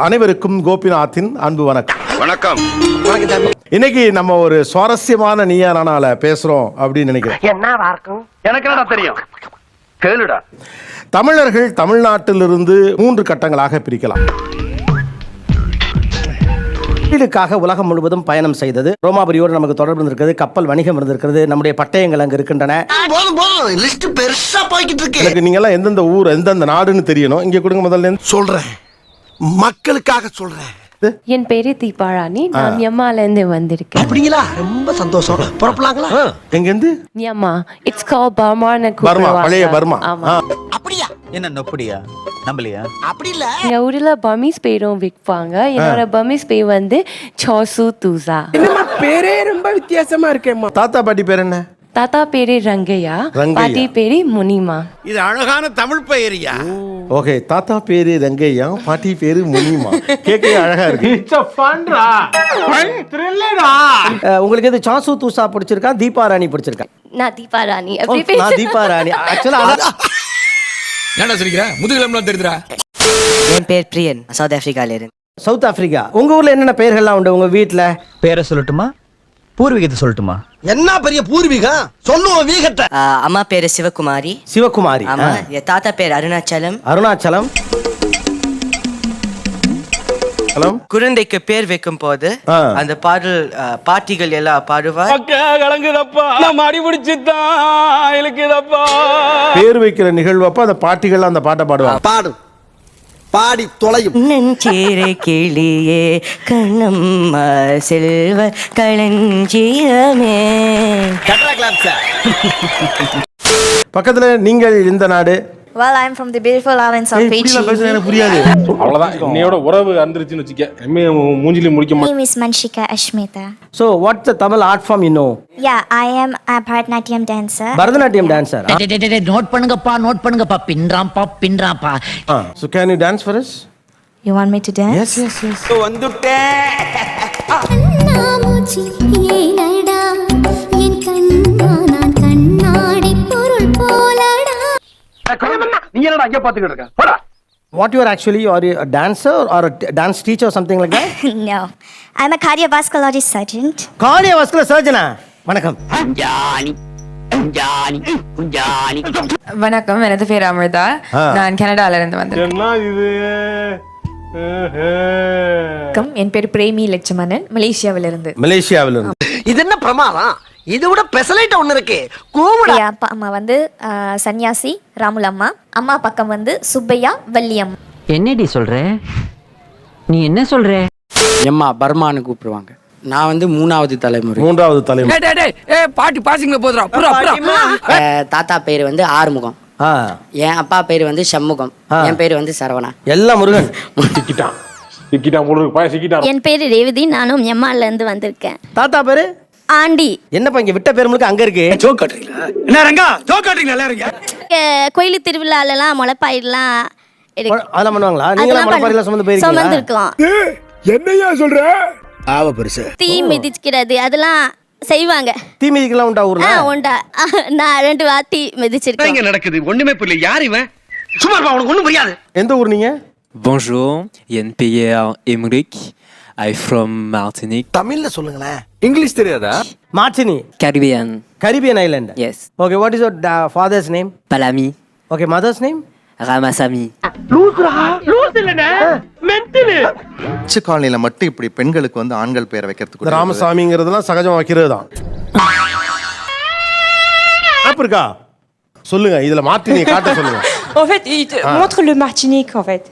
அனைவருக்கும் கோபிநாத்தின் அன்பு வணக்கம். வணக்கம். இன்னைக்கு நம்ம ஒரு சுவாரஸ்யமான நீயா நானால பேசுறோம் அப்படின்னு நினைக்கிறேன். எனக்கு என்னடா தெரியும்? கேளுடா. தமிழர்கள் தமிழ்நாட்டிலிருந்து மூன்று கட்டங்களாக பிரிக்கலாம். தொழிலுக்காக உலகம் முழுவதும் பயணம் செய்தது. ரோமாபுரியோடு நமக்கு தொடர்பு இருந்திருக்கிறது கப்பல் வணிகம் இருந்திருக்கிறது நம்முடைய பட்டயங்கள் அங்கு இருக்கின்றன. நீங்க எல்லாம் எந்தெந்த ஊர் எந்தெந்த நாடுன்னு தெரியணும். இங்க கொடுங்க முதல்ல. இருந்து. சொல்றேன். மக்களுக்காக சொல்றேன். என் பேரு தீபாராணி. நான் மியம்மால இருந்து வந்திருக்கேன். அப்படிங்களா? ரொம்ப சந்தோஷம். புறப்படலாங்களா? எங்க இருந்து மியம்மா இட்ஸ் கால் பர்மான்னு பழைய பர்மா. அப்படியா? என்ன நொப்படியா? நம்பலையா? அப்படி இல்ல. எங்க ஊர்ல பர்மீஸ் பேரும் விற்பாங்க. என்னோட பர்மீஸ் பேர் வந்து சோசு தூசா. பேரே ரொம்ப வித்தியாசமா இருக்கேம்மா. தாத்தா பாட்டி பேர் என்ன? தாத்தா பேரு ரங்கையா. ரங்கையா. பாட்டி பேரு முனிமா. இது அழகான தமிழ் பெயரியா? ஓகே தாத்தா பேரு ரங்கையா பாட்டி பேரு முனிமா கேட்கவே அழகா இருக்கு. உங்களுக்கு எது சாசு தூசா பிடிச்சிருக்கா தீபா ராணி பிடிச்சிருக்கா? நான் தீபாராணி ஓ, அப்படி நான் தீபா ராணி. ஆக்சுவலா ஏன்டா சிரிக்கிற? முதுகிலம்லாம் தெரியுதுடா. என் பேர் பிரியன். சவுத் ஆப்பிரிக்கால இருந்து. சவுத் ஆப்பிரிக்கா உங்க ஊர்ல என்னென்ன பெயர்கள்லாம் உண்டு உங்க வீட்ல? பேரை சொல்லட்டுமா? பூர்வீகத்தை சொல்லட்டுமா? என்ன பெரிய பூர்வீகம்? சொல்லுவோம் வீகத்தை. அம்மா பேரு சிவகுமாரி. சிவகுமாரி ஆமா ஆ. என் தாத்தா பேர் அருணாச்சலம். அருணாச்சலம். ஹலோ. குழந்தைக்கு பேர் வைக்கும் போது ஆ. அந்த பாடல் ஆஹ், பாட்டிகள் எல்லாம் பாடுவார். கலங்குதப்பா நான் மாடி பிடிச்சுதான் இழுக்குதப்பா. பேர் வைக்கிற நிகழ்வப்ப அந்த பாட்டிகள் அந்த பாட்டை பாடுவாங்க. பாடு. பாடி தொலையும். நெஞ்சேரே கிளியே கண்ணம்மா செல்வ களஞ்சியமே. பக்கத்துல நீங்கள் இந்த நாடு. Well, I'm from the beautiful islands of ஏய், இப்படிலாம் பேசுனா Fiji. எனக்கு புரியாது. அவ்வளவுதான் இன்னையோட உறவு அந்திருச்சுன்னு வச்சுக்க எம்மே மூஞ்சிலி முடிக்க My name is Manshika Ashmita. So what's the Tamil art form you know Yeah, I am a Bharatanatyam dancer. Bharatanatyam dancer note பண்ணுங்கப்பா நோட் பண்ணுங்கப்பா. பின்றாம்பா பின்றாம்பா so can you dance for us You want me to dance? Yes yes yes நீ என்னடா அங்க பாத்துக்கிட்டு இருக்க போடா. What you are actually are you dancer or dance teacher something like that no, I'm a cardiovascular surgeon. Cardiovascular சர்ஜனா வணக்கம். வணக்கம் எனது பேர் அமிர்தா. ஆ. நான் கனடால இருந்து வந்தேன். என்ன இது? வணக்கம். என் பேர் பிரேமி லட்சுமணன் மலேசியாவில இருந்து மலேசியாவில் இருந்து இது என்ன பிரமாதம்? இது விட பெசலைட் ஒண்ணு இருக்கு. கூவிட. அப்பா அம்மா வந்து சன்னியாசி ராமுலம்மா. அம்மா பக்கம் வந்து சுப்பையா வள்ளியம் என்னடி சொல்ற? நீ என்ன சொல்ற? எம்மா பர்மான்னு கூப்பிடுவாங்க. நான் வந்து மூணாவது தலைமுறை. மூன்றாவது தலைமுறை. பாட்டி புறா புறா. தாத்தா பேர் வந்து ஆறுமுகம். என் அப்பா பேர் வந்து சண்முகம். என் பேர் வந்து சரவணா. எல்லாம் முருகன். சிக்கிட்டான். சிக்கிட்டான் என் பேர் ரேவதி. நானும் எம்மால இருந்து வந்திருக்கேன். தாத்தா பேரு? ஆண்டி. என்னப்பா இங்க விட்ட பேர் முழுக்க அங்க இருக்கு? ஜோக் காட்டுறீங்களா? என்ன ரங்கா ஜோக் காட்டுறீங்களா எல்லாரும் கோயில் திருவிழாலலாம் முளைப்பாயிடலாம் அதெல்லாம் பண்ணுவாங்களா? நீங்களாம் மலைப்பாறையில சுமந்து போயிருக்கீங்களா? சுமந்துருக்கோம் என்னையா சொல்ற? ஆவ பெருசு. தீ மிதிக்கிறது அதெல்லாம் செய்வாங்க. தீ மிதிக்கலாம் உண்டா ஊர்ல? ஆ உண்டா. நான் ரெண்டு வாட்டி மிதிச்சிருக்கேன். இங்க நடக்குது ஒண்ணுமே புரியல. யார் இவன்? சும்மா இருப்பா உனக்கு ஒண்ணும் புரியாது. எந்த ஊர் நீங்க? Bonjour, என் பெயர் எம்ரிக் ஐ ஃப்ரம் மார்டினிக் தமிழ்ல சொல்லுங்களேன் இங்கிலீஷ் தெரியாதா? Martinique Caribbean Caribbean island yes okay what is your father's name பலாமி okay mother's name Ramasamy French காலனில மட்டும் இப்படி பெண்களுக்கு வந்து ஆண்கள் பேரை வைக்கிறதுக்கு ராமசாமிங்கிறதெல்லாம் சகஜமா வைக்கிறது தான் இருக்கா? சொல்லுங்க இதுல நீங்க காட்ட சொல்லுங்க. En fait, montre le Martinique en fait.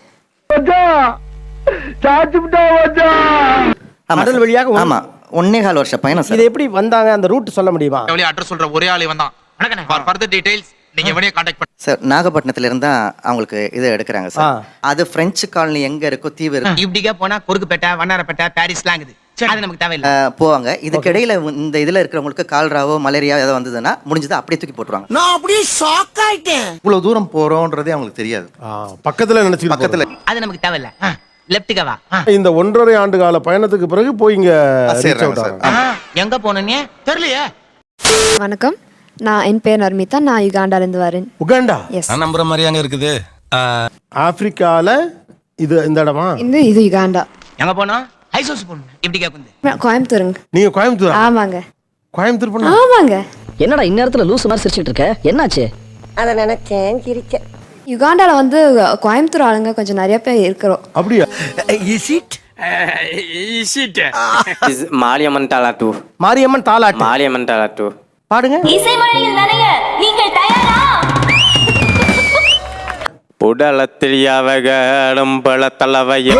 கடல் வழியாக ஆமா ஒன்னே கால் வருஷம் பயணம் இது எப்படி வந்தாங்க? அந்த ரூட் சொல்ல முடியுமா? அட்ரஸ் சொல்ற ஒரே ஆளே வந்தான் ஃபார் ஃபர்தர் டீடைல்ஸ் நீங்க எவனையும் கான்டாக்ட் பண்ண. சார் நாகப்பட்டினத்துல இருந்தா அவங்களுக்கு இது எடுக்கிறாங்க. சார். அது பிரெஞ்சு காலனி எங்க இருக்கோ தீவு இருக்கு. இப்படிக்கா போனா குறுக்குப்பேட்டை வண்ணாரப்பேட்டை பாரிஸ்லாம் இருக்குது அது நமக்கு தேவையில்லை. போவாங்க. இதுக்கு இடையில இந்த இதுல இருக்கிறவங்களுக்கு கால்ராவோ மலேரியா ஏதோ வந்ததுன்னா முடிஞ்சது அப்படியே தூக்கி போட்டுருவாங்க. நான் அப்படியே ஷாக் ஆயிட்டேன். இவ்வளவு தூரம் போறோன்றதே அவங்களுக்கு தெரியாது. பக்கத்துல நினைச்சு பக்கத்துல. அது நமக்கு தேவையில்ல. லெப்டுக்கா வா இந்த ஒன்றரை ஆண்டு கால பயணத்துக்கு பிறகு போய் இங்க. எங்க போனே தெரியலையே. வணக்கம். நான் என் பேர் நர்மிதா. நான் யுகாண்டால இருந்து வரேன். உகாண்டா? எஸ் நம்புற மாதிரி அங்க இருக்குது. ஆப்பிரிக்கால இது இந்த இடமா? இந்த இது யுகாண்டா. எங்க போனோம் ஐசோஸ் போகணும். இப்படி கேக்குது. கோயம்புத்தூருங்க நீங்க கோயம்புத்தூர்? ஆமாங்க. கோயம்புத்தூர் பண்ண ஆமாங்க. என்னடா இந்நேரத்துல லூசு மாதிரி சிரிச்சிட்டு இருக்க? என்னாச்சு? அதை நினைச்சேன் கிரிச்சேன் யுகாண்டால வந்து கோயம்புத்தூர் ஆளுங்க கொஞ்சம் நிறைய பேர் இருக்கிறோம். அப்படியா? மாரியம்மன் தாலாட்டு. மாரியம்மன் தாலாட்டு. மாரியம்மன் தாலாட்டு. பாடுங்க. இசைமழையில் நனைய நீங்கள் தயாரா? உடலத்தில் யாவகடும் பழத்தளவைய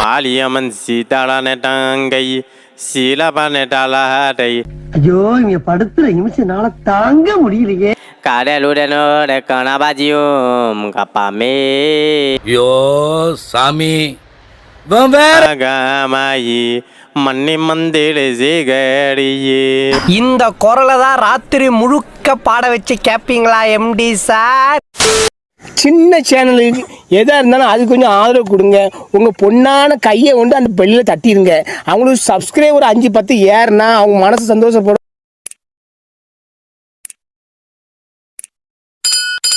மாலியம்மன் சீதாள நெட்டாங்கை சீலப நெட்டாளை ஐயோ இங்க படுத்துற நிமிஷம்னால தாங்க முடியலையே. கடலுடனோட கணபாஜியும் கப்பாமே ஐயோ சாமி கமாயி மண்ணி மந்திர சிகடியே இந்த குரலை தான் ராத்திரி முழுக்க பாட வச்சு கேப்பீங்களா எம்டி சார்? சின்ன சேனலுக்கு எதா இருந்தாலும் அது கொஞ்சம் ஆதரவு கொடுங்க. உங்க பொண்ணான கையை கொண்டு அந்த பெல்லில் தட்டிடுங்க. அவங்களுக்கு சப்ஸ்கிரைபர் அஞ்சு பத்து ஏறுனா அவங்க மனசு சந்தோஷப்படும்.